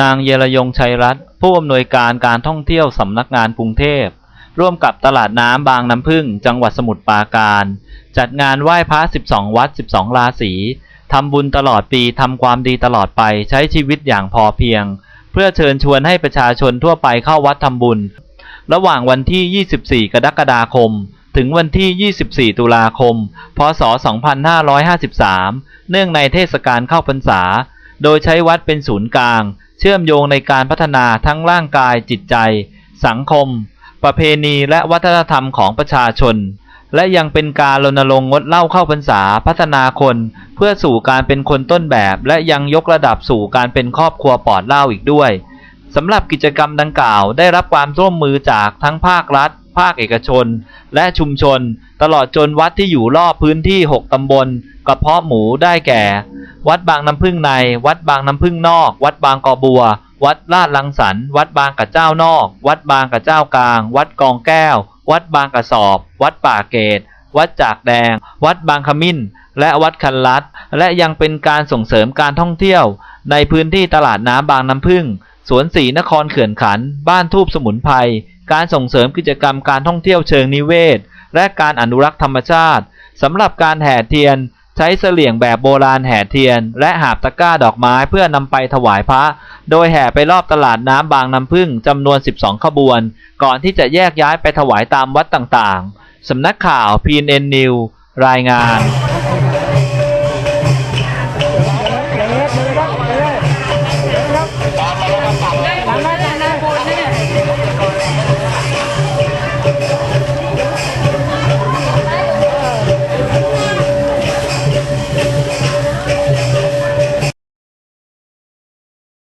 นางเยรยงชัยรัตน์ผู้อำนวยการการท่องเที่ยวสำนักงานกรุงเทพ ร่วมกับตลาดน้ำบางน้ำพึ่ง จังหวัดสมุทรปราการ จัดงานไหว้พระ 12 วัด 12 ราศีทำบุญตลอดปีทำความดีตลอดไปใช้ชีวิตอย่างพอเพียง เพื่อเชิญชวนให้ประชาชนทั่วไปเข้าวัดทำบุญ ระหว่างวันที่ 24 กรกฎาคม ถึงวันที่ 24 ตุลาคม พศ 2553 เนื่องในเทศกาลเข้าพรรษา โดยใช้วัดเป็นศูนย์กลาง เชื่อมโยงในการพัฒนาทั้งร่างกายจิตใจ สังคม ประเพณีและวัฒนธรรมของประชาชน และยังเป็นการรณรงค์งดเหล้าเข้าพรรษาพัฒนาคน เพื่อสู่การเป็นคนต้นแบบ และยังยกระดับสู่การเป็นครอบครัวปลอดเหล้าอีกด้วยสำหรับกิจกรรมดังกล่าว ได้รับความร่วมมือจากทั้งภาครัฐ ภาคเอกชน และชุมชน ตลอดจนวัดที่อยู่รอบพื้นที่ 6 ตำบลกระเพาะหมูได้แก่ วัดบางน้ำพึ่งใน วัดบางน้ำพึ่งนอก วัดบางกอบัว วัดลาดลังสรรวัดบางกระเจ้านอก วัดบางกระเจ้ากลาง วัดกองแก้ว วัดบางกระสอบ วัดป่าเกต วัดจากแดง วัดบางขมิ้น และวัดคันลัด และยังเป็นการส่งเสริมการท่องเที่ยว ในพื้นที่ตลาดน้ำบางน้ำพึ่ง สวนสีนครเขื่อนขัน บ้านทูบสมุนไพร การส่งเสริมกิจกรรมการท่องเที่ยวเชิงนิเวศ และการอนุรักษ์ธรรมชาติสำหรับการแห่เทียน ใช้เสลี่ยงแบบโบราณแห่เทียน และหาบตะกร้าดอกไม้เพื่อนำไปถวายพระ โดยแห่ไปรอบตลาดน้ำบางน้ำพึ่งจำนวน 12 ขบวน ก่อนที่จะแยกย้ายไปถวายตามวัดต่างๆสำนักข่าว PNN News รายงาน